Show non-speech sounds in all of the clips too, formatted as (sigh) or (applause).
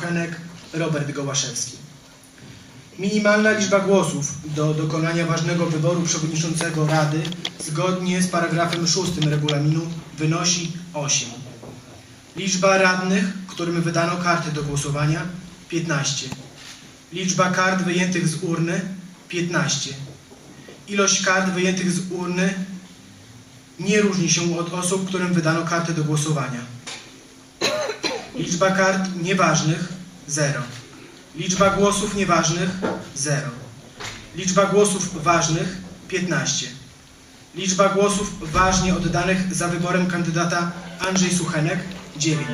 Suchenek, Robert Gołaszewski. Minimalna liczba głosów do dokonania ważnego wyboru przewodniczącego Rady zgodnie z paragrafem 6 regulaminu wynosi 8. Liczba radnych, którym wydano karty do głosowania 15. Liczba kart wyjętych z urny 15. Ilość kart wyjętych z urny nie różni się od osób, którym wydano karty do głosowania. Liczba kart nieważnych 0. Liczba głosów nieważnych 0. Liczba głosów ważnych 15. Liczba głosów ważnie oddanych za wyborem kandydata Andrzej Suchenek 9.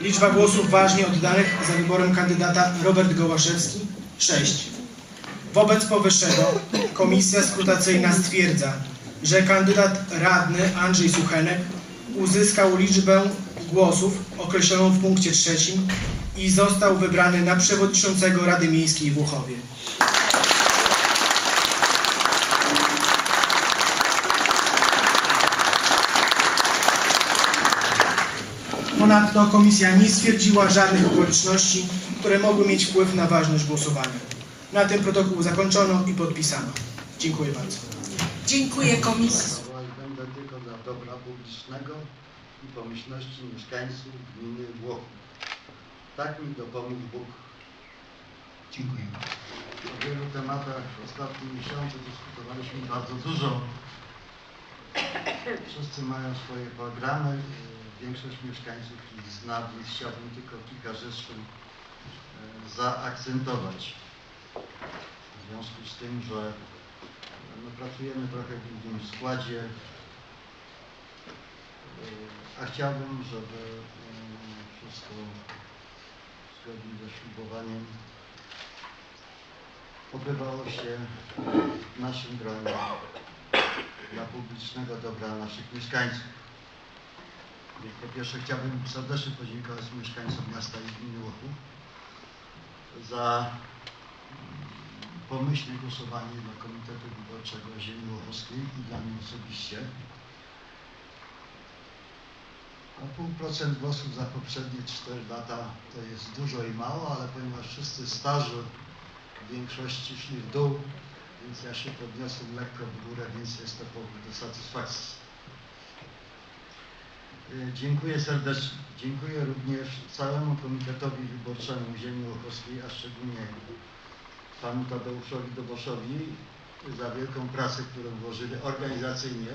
Liczba głosów ważnie oddanych za wyborem kandydata Robert Gołaszewski 6. Wobec powyższego komisja skrutacyjna stwierdza, że kandydat radny Andrzej Suchenek uzyskał liczbę głosów określoną w punkcie trzecim i został wybrany na przewodniczącego Rady Miejskiej w Łuchowie. Ponadto komisja nie stwierdziła żadnych okoliczności, które mogły mieć wpływ na ważność głosowania. Na tym protokół zakończono i podpisano. Dziękuję bardzo. Dziękuję komisji. Działać będę tylko dla dobra publicznego i pomyślności mieszkańców gminy Włochów. Tak mi dopomógł Bóg. Dziękuję. O wielu tematach w ostatnim miesiącu dyskutowaliśmy bardzo dużo. Wszyscy mają swoje programy. Większość mieszkańców ich zna, więc chciałbym tylko kilka rzeczy e, zaakcentować. W związku z tym, że no, pracujemy trochę w innym składzie, e, a chciałbym, żeby e, wszystko zgodnie ze ślubowaniem odbywało się w naszym gronie dla publicznego dobra naszych mieszkańców. Po pierwsze chciałbym serdecznie podziękować mieszkańcom miasta i gminy Łochów za mm, pomyślne głosowanie dla Komitetu Wyborczego Ziemi Łochowskiej i dla mnie osobiście. Pół procent głosów za poprzednie 4 lata to jest dużo i mało, ale ponieważ wszyscy starzy w większości szli w dół, więc ja się podniosłem lekko w górę, więc jest to powód do satysfakcji. Y, Dziękuję serdecznie. Dziękuję również całemu Komitetowi Wyborczemu Ziemi Łochowskiej, a szczególnie panu Tadeuszowi Doboszowi za wielką pracę, którą włożyli organizacyjnie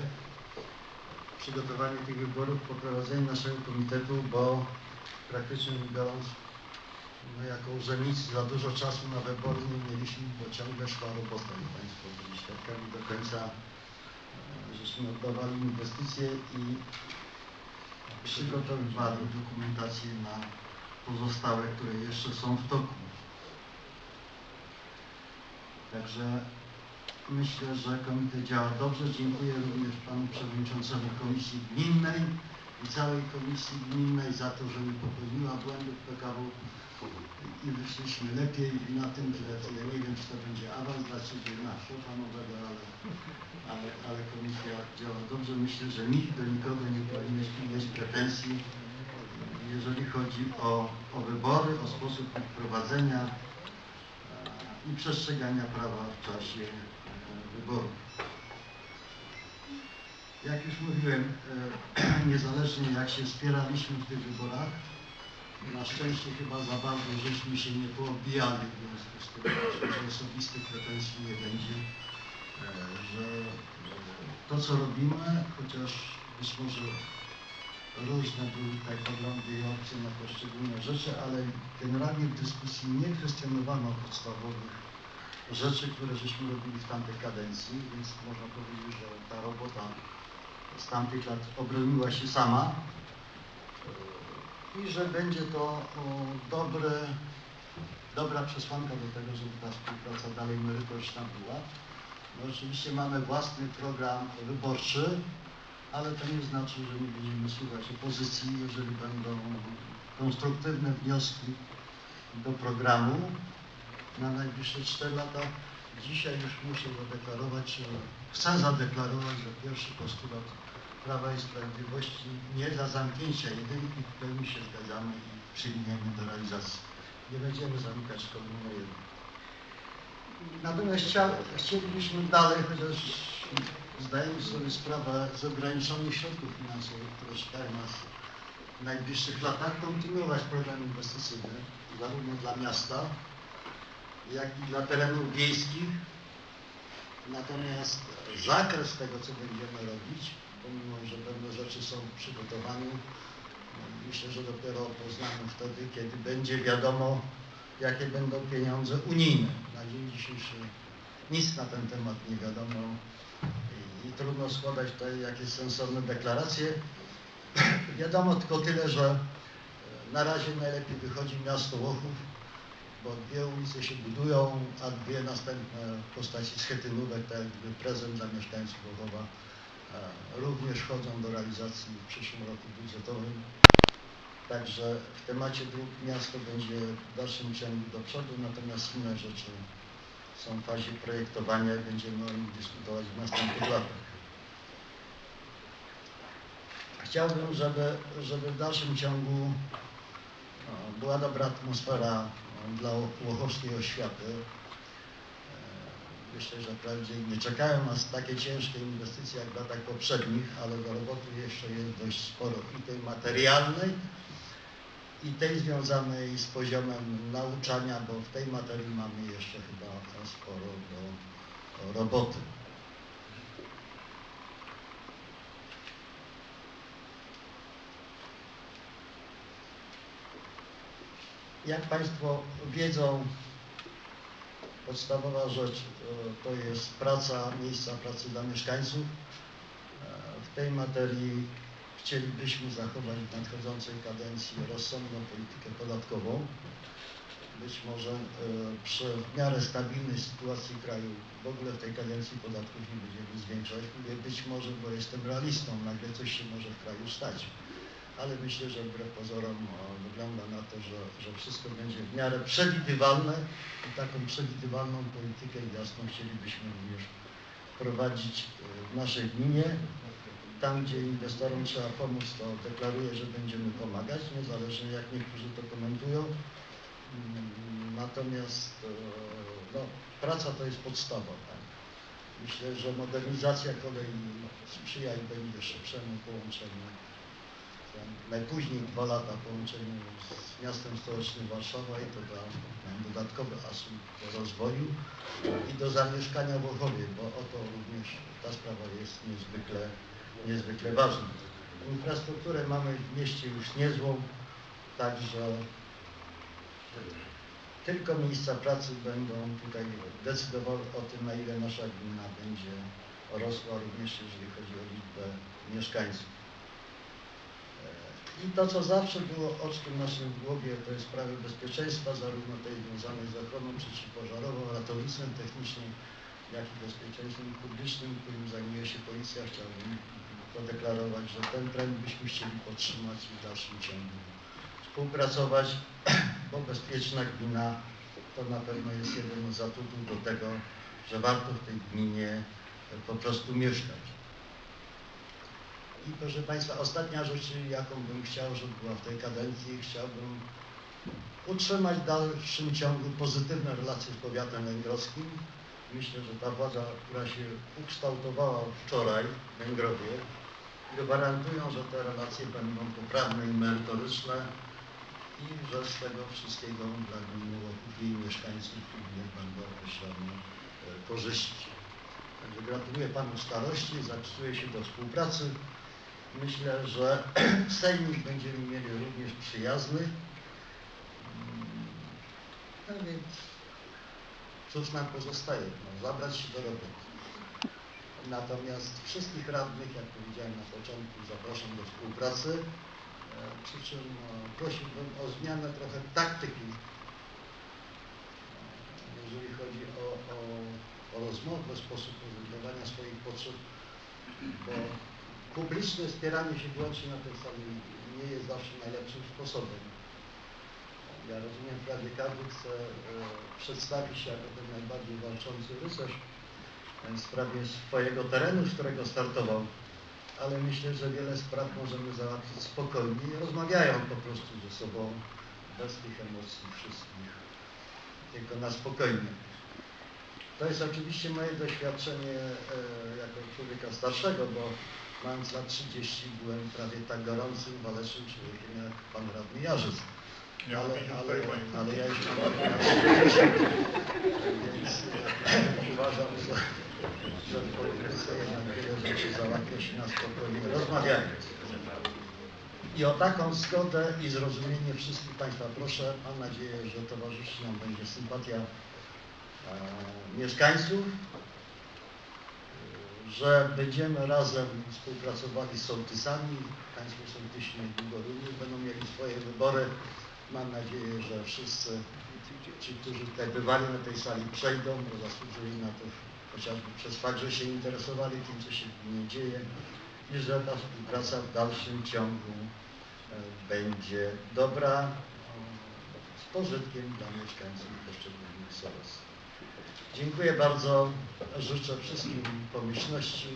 przygotowanie tych wyborów, poprowadzenie naszego komitetu, bo praktycznie biorąc no jako urzędnicy za dużo czasu na wybory nie mieliśmy, bo ciągle szła robota i Państwo byli świadkami do końca, e, żeśmy oddawali inwestycje i przygotowywali dokumentację na pozostałe, które jeszcze są w toku. Także myślę, że komitet działa dobrze. Dziękuję również panu przewodniczącemu Komisji Gminnej i całej Komisji Gminnej za to, że nie popełniła błędów PKW i wyszliśmy lepiej na tym tle. Ja nie wiem, czy to będzie awans dla Ciebie na szefa nowego, ale, ale, ale komisja działa dobrze. Myślę, że nikt do nikogo nie powinniśmy mieć pretensji, jeżeli chodzi o, o wybory, o sposób ich prowadzenia e, i przestrzegania prawa w czasie e, wyborów. Jak już mówiłem, e, (clears throat) niezależnie jak się wspieraliśmy w tych wyborach, na szczęście chyba za bardzo żeśmy się nie poobijali, w związku z tym że osobistych pretensji nie będzie, e, że to co robimy, chociaż być może różne były tutaj poglądy i opcje na poszczególne rzeczy, ale generalnie w dyskusji nie kwestionowano podstawowych rzeczy, które żeśmy robili w tamtej kadencji, więc można powiedzieć, że ta robota z tamtych lat obroniła się sama i że będzie to dobre, dobra przesłanka do tego, żeby ta współpraca dalej merytoryczna była. No, oczywiście mamy własny program wyborczy, ale to nie znaczy, że nie będziemy słuchać opozycji, jeżeli będą konstruktywne wnioski do programu na najbliższe 4 lata. Dzisiaj już muszę zadeklarować, chcę zadeklarować, że pierwszy postulat Prawa i Sprawiedliwości nie dla zamknięcia jedynki w pełni się zgadzamy i przyjmiemy do realizacji. nie będziemy zamykać numer jeden. Natomiast chcia, chcielibyśmy dalej, chociaż zdajemy sobie sprawę z ograniczonych środków finansowych, które czekają nas w najbliższych latach, kontynuować program inwestycyjny zarówno dla miasta, jak i dla terenów wiejskich. Natomiast zakres tego, co będziemy robić, pomimo, że pewne rzeczy są w przygotowaniu, myślę, że dopiero poznamy wtedy, kiedy będzie wiadomo, jakie będą pieniądze unijne. Na dzień dzisiejszy nic na ten temat nie wiadomo i, i trudno składać tutaj jakieś sensowne deklaracje. (clears throat) wiadomo tylko tyle, że e, na razie najlepiej wychodzi miasto Łochów, bo dwie ulice się budują, a dwie następne w postaci schetynówek, tak jakby prezent dla mieszkańców Łochowa, e, również chodzą do realizacji w przyszłym roku budżetowym. Także w temacie dróg miasto będzie w dalszym ciągu do przodu, natomiast inne rzeczy są w fazie projektowania i będziemy o nich dyskutować w następnych latach. Chciałbym, żeby, żeby w dalszym ciągu no, była dobra atmosfera dla łochowskiej oświaty. E, Myślę, że wprawdzie nie czekają nas takie ciężkie inwestycje jak w latach poprzednich, ale do roboty jeszcze jest dość sporo i tej materialnej, i tej związanej z poziomem nauczania, bo w tej materii mamy jeszcze chyba sporo do roboty. Jak Państwo wiedzą, podstawowa rzecz to jest praca, miejsca pracy dla mieszkańców. E, W tej materii chcielibyśmy zachować w nadchodzącej kadencji rozsądną politykę podatkową. Być może e, przy w miarę stabilnej sytuacji kraju w ogóle w tej kadencji podatków nie będziemy zwiększać. Mówię być może, bo jestem realistą, nagle coś się może w kraju stać. Ale myślę, że wbrew pozorom wygląda na to, że, że wszystko będzie w miarę przewidywalne i taką przewidywalną politykę i jasną chcielibyśmy również wprowadzić e, w naszej gminie. Tam, gdzie inwestorom trzeba pomóc, to deklaruję, że będziemy pomagać, niezależnie jak niektórzy to komentują. Mm, Natomiast e, no, praca to jest podstawa. Tak? Myślę, że modernizacja kolei sprzyjać będzie szybszemu połączeniu. Najpóźniej dwa lata połączeniu z miastem stołecznym Warszawa i to da dodatkowy asum do rozwoju i do zamieszkania w Łochowie, bo o to również ta sprawa jest niezwykle niezwykle ważne. Infrastrukturę mamy w mieście już niezłą, także tylko miejsca pracy będą tutaj decydowały o tym, na ile nasza gmina będzie rosła, również jeżeli chodzi o liczbę mieszkańców. I to, co zawsze było oczkiem naszym w głowie, to jest sprawy bezpieczeństwa, zarówno tej związanej z ochroną przeciwpożarową, ratownictwem technicznym, jak i bezpieczeństwem publicznym, którym zajmuje się policja. Chciałbym podeklarować, że ten trend byśmy chcieli podtrzymać i w dalszym ciągu współpracować, (clears throat) bo bezpieczna gmina to na pewno jest jeden z atutów do tego, że warto w tej gminie po prostu mieszkać. I proszę Państwa, ostatnia rzecz, jaką bym chciał, żeby była w tej kadencji, chciałbym utrzymać w dalszym ciągu pozytywne relacje z powiatem węgrowskim. Myślę, że ta władza, która się ukształtowała wczoraj w Węgrowie, gwarantują, że te relacje będą poprawne i merytoryczne i że z tego wszystkiego dla gminy Łochów i mieszkańców również będą osiągane e, korzyści. Także gratuluję Panu starości, zapisuję się do współpracy. Myślę, że (clears throat) sejmik będziemy mieli również przyjazny. Mm, No więc cóż nam pozostaje? No, zabrać się do roboty. Natomiast wszystkich radnych, jak powiedziałem na początku, zapraszam do współpracy. E, Przy czym no, prosiłbym o zmianę trochę taktyki, e, jeżeli chodzi o, o, o rozmowę, sposób prezentowania swoich potrzeb, bo publiczne wspieranie się wyłącznie na tej sali nie jest zawsze najlepszym sposobem. Ja rozumiem, każdy chce e, przedstawić się jako ten najbardziej walczący rycerz w sprawie swojego terenu, z którego startował, ale myślę, że wiele spraw możemy załatwić spokojnie, rozmawiając po prostu ze sobą, bez tych emocji wszystkich, tylko na spokojnie. To jest oczywiście moje doświadczenie e, jako człowieka starszego, bo mając lat 30 byłem prawie tak gorącym, walecznym człowiekiem jak pan radny Jarzyc. Ja ale, ale, 50 moim. ale ja już mam lat 60, więc uważam, że, że w polityce jednak wiele rzeczy załatwia się na spokojnie, rozmawiając. I o taką zgodę i zrozumienie wszystkich Państwa proszę. Mam nadzieję, że towarzyszy nam będzie sympatia e, mieszkańców, że będziemy razem współpracowali z sołtysami. Państwo sołtysi niedługo będą mieli swoje wybory. Mam nadzieję, że wszyscy ci, którzy tutaj bywali na tej sali przejdą, bo zasłużyli na to chociażby przez fakt, że się interesowali tym, co się w gminie dzieje i że ta współpraca w dalszym ciągu e, będzie dobra e, z pożytkiem dla mieszkańców poszczególnych sołectw. Dziękuję bardzo. Życzę wszystkim pomyślności.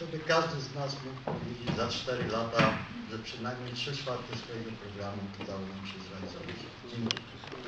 Żeby każdy z nas mógł powiedzieć za 4 lata, że przynajmniej 3 czwarte swojego programu udało nam się zrealizować. Dziękuję.